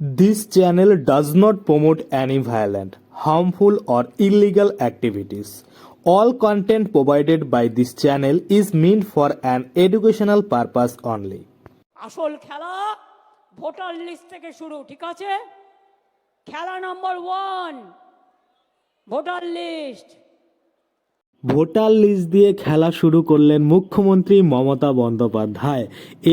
This channel does not promote any violent, harmful, or illegal activities. All content provided by this channel is meant for an educational purpose only. আসল খেলা voter list থেকে শুরু ঠিক আছে খেলা নম্বর one voter list voter list দিয়ে খেলা শুরু করলেন মুখ্যমন্ত্রী মমতা বন্দ্যোপাধ্যায়।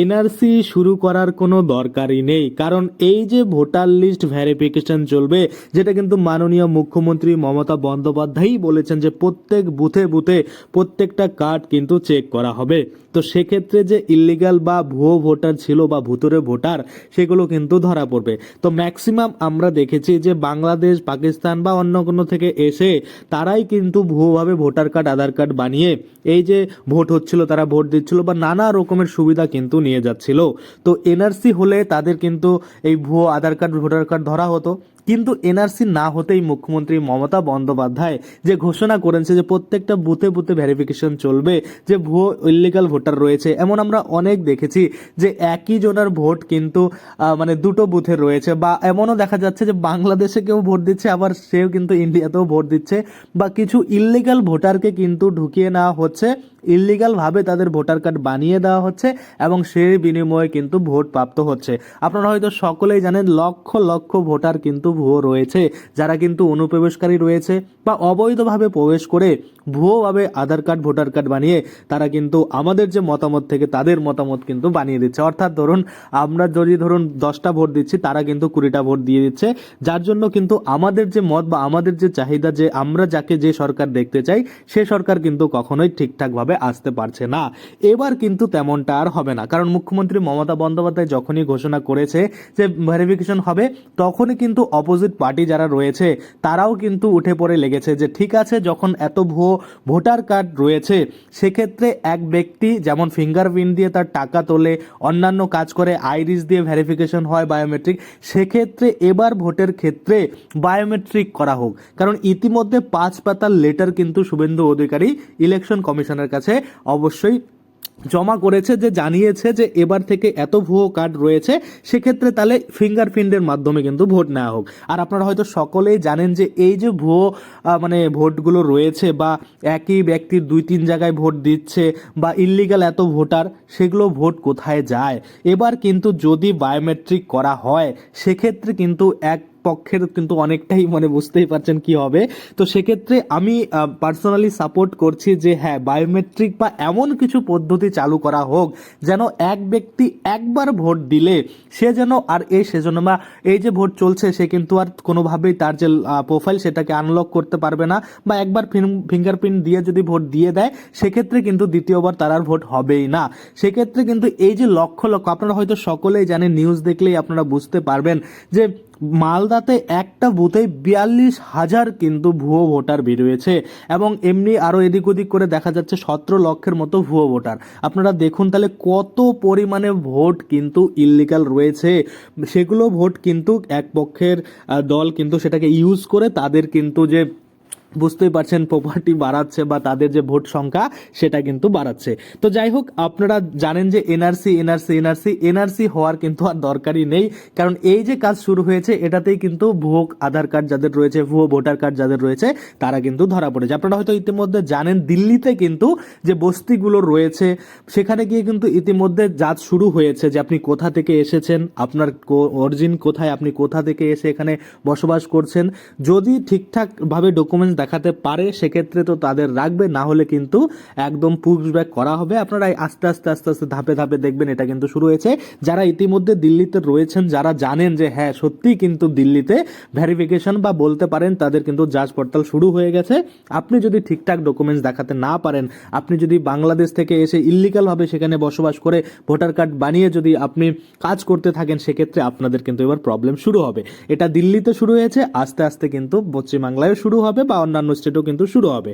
এনআরসি শুরু করার কোনো দরকারই নেই, কারণ এই যে ভোটার লিস্ট ভেরিফিকেশন চলবে, যেটা কিন্তু মাননীয় মুখ্যমন্ত্রী মমতা বন্দ্যোপাধ্যায়ই বলেছেন যে প্রত্যেক বুথে বুথে প্রত্যেকটা কার্ড কিন্তু চেক করা হবে। তো সেক্ষেত্রে যে ইলিগাল বা ভুয়ো ভোটার ছিল বা ভুতুরে ভোটার, সেগুলো কিন্তু ধরা পড়বে। তো ম্যাক্সিমাম আমরা দেখেছি যে বাংলাদেশ, পাকিস্তান বা অন্য কোনো থেকে এসে তারাই কিন্তু ভুয়োভাবে ভোটার কার্ড আধার কার্ড বানিয়ে এই যে ভোট হচ্ছিল, তারা ভোট দিচ্ছিল বা নানা রকমের সুবিধা কিন্তু নিয়ে যাচ্ছিল। তো এনআরসি হলে তাদের কিন্তু এই ভুয়ো আধার কার্ড ভোটার কার্ড ধরা হতো। কিন্তু এনআরসি না হতেই মুখ্যমন্ত্রী মমতা বন্দ্যোপাধ্যায় যে ঘোষণা করেছে যে প্রত্যেকটা বুথে বুথে ভেরিফিকেশন চলবে, যে ভুয়ো ইলিগাল ভোটার রয়েছে, এমন আমরা অনেক দেখেছি যে একই জনের ভোট কিন্তু মানে দুটো বুথে রয়েছে বা এমনও দেখা যাচ্ছে যে বাংলাদেশে কেউ ভোট দিচ্ছে, আবার সেও কিন্তু ইন্ডিয়াতেও ভোট দিচ্ছে বা কিছু ইলিগাল ভোটারকে কিন্তু ঢুকিয়ে নেওয়া হচ্ছে। ইলিগাল ভাবে তাদের ভোটার কার্ড বানিয়ে দেওয়া হচ্ছে এবং সেই বিনিময়ে কিন্তু ভোট প্রাপ্ত হচ্ছে। আপনারা হয়তো সকলেই জানেন, লক্ষ লক্ষ ভোটার কিন্তু ভুয়ো রয়েছে। যারা কিন্তু অনুপ্রবেশকারী রয়েছে বা অবৈধভাবে প্রবেশ করে ভুয়োভাবে আধার কার্ড, ভোটার কার্ড বানিয়ে তারা কিন্তু আমাদের যে মতামত থেকে তাদের মতামত কিন্তু বানিয়ে দিচ্ছে। অর্থাৎ ধরুন, আমরা যদি ধরুন দশটা ভোট দিচ্ছি, তারা কিন্তু কুড়িটা ভোট দিয়ে দিচ্ছে। যার জন্য কিন্তু আমাদের যে মত বা আমাদের যে চাহিদা যে আমরা যাকে যে সরকার দেখতে চাই, সে সরকার কিন্তু কখনোই ঠিকঠাকভাবে আসতে পারছে না। এবার কিন্তু তেমনটা আর হবে না। কারণ মুখ্যমন্ত্রী মমতা বন্দ্যোপাধ্যায় যখনই ঘোষণা করেছে যে ভেরিফিকেশন হবে, তখনই কিন্তু অপোজিট পার্টি যারা রয়েছে, তারাও কিন্তু উঠে পড়ে লেগেছে যে, ঠিক আছে, যখন এত ভুয়ো ভোটার কার্ড রয়েছে, সেক্ষেত্রে এক ব্যক্তি যেমন ফিঙ্গারপ্রিন্ট দিয়ে তার টাকা তোলে, অন্যান্য কাজ করে আইরিস দিয়ে ভেরিফিকেশন হয় বায়োমেট্রিক সেক্ষেত্রে এবার ভোটের ক্ষেত্রে বায়োমেট্রিক করা হোক। কারণ ইতিমধ্যে পাঁচ পাতার লেটার কিন্তু শুভেন্দু অধিকারী ইলেকশন কমিশনের কাছে অবশ্যই জমা করেছে যে জানিয়েছে যে এবার থেকে এত ভুয়ো কার্ড রয়েছে, সেক্ষেত্রে তাহলে ফিঙ্গারপ্রিন্টের মাধ্যমে কিন্তু ভোট নেওয়া হোক। আর আপনারা হয়তো সকলেই জানেন যে এই যে ভুয়ো মানে ভোটগুলো রয়েছে বা একই ব্যক্তির দুই তিন জায়গায় ভোট দিচ্ছে বা ইল্লিগাল এত ভোটার, সেগুলো ভোট কোথায় যায়? এবার কিন্তু যদি বায়োমেট্রিক করা হয়, সেক্ষেত্রে কিন্তু এক পক্ষের কিন্তু অনেকটাই মানে বুঝতেই পারছেন কি হবে। তো সেক্ষেত্রে আমি পার্সোনালি সাপোর্ট করছি যে হ্যাঁ বায়োমেট্রিক বা এমন কিছু পদ্ধতি চালু করা হোক, যেন এক ব্যক্তি একবার ভোট দিলে সে যেন আর এই সেজন্য বা এই যে ভোট চলছে, সে কিন্তু আর কোনোভাবেই তার যে প্রোফাইল সেটাকে আনলক করতে পারবে না বা একবার ফিঙ্গারপ্রিন্ট দিয়ে যদি ভোট দিয়ে দেয়, সেক্ষেত্রে কিন্তু দ্বিতীয়বার তার আর ভোট হবেই না। সেক্ষেত্রে কিন্তু এই যে লক্ষ লক্ষ, আপনারা হয়তো সকলেই জানেন নিউজ দেখলেই আপনারা বুঝতে পারবেন যে মালদাতে একটা বুথে বিয়াল্লিশ হাজার কিন্তু ভুয়ো ভোটার বেরিয়েছে এবং এমনি আরও এদিক ওদিক করে দেখা যাচ্ছে সতেরো লক্ষের মতো ভুয়ো ভোটার। আপনারা দেখুন তাহলে কত পরিমাণে ভোট কিন্তু ইলিগাল রয়েছে। সেগুলো ভোট কিন্তু এক পক্ষের দল কিন্তু সেটাকে ইউজ করে তাদের কিন্তু যে বুঝতেই পারছেন প্রপার্টি বাড়াচ্ছে বা তাদের যে ভোট সংখ্যা, সেটা কিন্তু বাড়াচ্ছে। তো যাই হোক, আপনারা জানেন যে এনআরসি এনআরসি এনআরসি এনআরসি হওয়ার কিন্তু আর দরকারই নেই। কারণ এই যে কাজ শুরু হয়েছে, এটাতেই কিন্তু ভুয়ো আধার কার্ড যাদের রয়েছে, ভুয়ো ভোটার কার্ড যাদের রয়েছে, তারা কিন্তু ধরা পড়েছে। আপনারা হয়তো ইতিমধ্যে জানেন, দিল্লিতে কিন্তু যে বস্তিগুলো রয়েছে, সেখানে গিয়ে কিন্তু ইতিমধ্যে যাচ শুরু হয়েছে যে আপনি কোথা থেকে এসেছেন, আপনার অরিজিন কোথায়, আপনি কোথা থেকে এসে এখানে বসবাস করছেন। যদি ঠিকঠাকভাবে ডকুমেন্টস দেখাতে পারে, সেক্ষেত্রে তো তাদের রাখবে, না হলে কিন্তু একদম পুশব্যাক করা হবে। আপনারা আস্তে আস্তে আস্তে আস্তে, ধাপে ধাপে দেখবেন এটা কিন্তু শুরু হয়েছে। যারা ইতিমধ্যে দিল্লিতে রয়েছেন, যারা জানেন যে হ্যাঁ সত্যি কিন্তু দিল্লিতে ভেরিফিকেশন বা বলতে পারেন তাদের কিন্তু যাচ পড়তাল শুরু হয়ে গেছে। আপনি যদি ঠিকঠাক ডকুমেন্টস দেখাতে না পারেন, আপনি যদি বাংলাদেশ থেকে এসে ইল্লিগালভাবে সেখানে বসবাস করে ভোটার কার্ড বানিয়ে যদি আপনি কাজ করতে থাকেন, সেক্ষেত্রে আপনাদের কিন্তু এবার প্রবলেম শুরু হবে। এটা দিল্লিতে শুরু হয়েছে, আস্তে আস্তে কিন্তু পশ্চিমবাংলায় শুরু হবে বা অন্যান্য স্টেটেও কিন্তু শুরু হবে।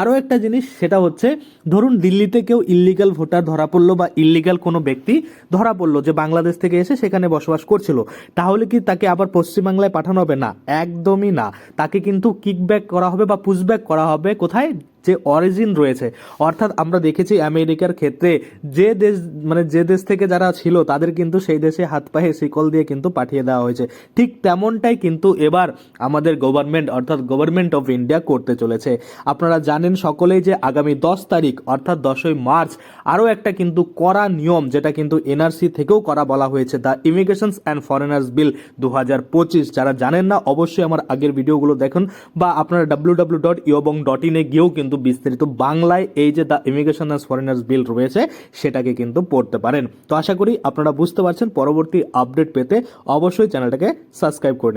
আরও একটা জিনিস, সেটা হচ্ছে, ধরুন দিল্লিতে কেউ ইল্লিগাল ভোটার ধরা পড়ল বা ইল্লিগাল কোনো ব্যক্তি ধরা পড়ল যে বাংলাদেশ থেকে এসে সেখানে বসবাস করছিল, তাহলে কি তাকে আবার পশ্চিমবাংলায় পাঠানো হবে? না, একদমই না। তাকে কিন্তু কিকব্যাক করা হবে বা পুশব্যাক করা হবে কোথায়? যে অরিজিন রয়েছে। অর্থাৎ আমরা দেখেছি আমেরিকার ক্ষেত্রে যে দেশ মানে যে দেশ থেকে যারা ছিল, তাদের কিন্তু সেই দেশে হাত পায়ে শিকল দিয়ে কিন্তু পাঠিয়ে দেওয়া হয়েছে। ঠিক তেমনটাই কিন্তু এবার আমাদের গভর্নমেন্ট অর্থাৎ গভর্নমেন্ট অফ ইন্ডিয়া করতে চলেছে। আপনারা জানেন সকলেই যে আগামী দশ তারিখ, অর্থাৎ দশই মার্চ, আরও একটা কিন্তু করা নিয়ম, যেটা কিন্তু এনআরসি থেকেও করা বলা হয়েছে, the immigrations and foreigners bill দু হাজার পঁচিশ। যারা জানেন না, অবশ্যই আমার আগের ভিডিওগুলো দেখুন বা আপনারা ডাব্লিউ ডাব্লিউ ডট ইয়বং ডট ইনে গিয়েও কিন্তু বিস্তারিত বাংলায় এই যে the immigration and foreigners bill রয়েছে, সেটাকে কিন্তু পড়তে পারেন তো আশা করি আপনারা বুঝতে পারছেন, পরবর্তী আপডেট পেতে অবশ্যই চ্যানেলটাকে সাবস্ক্রাইব করে।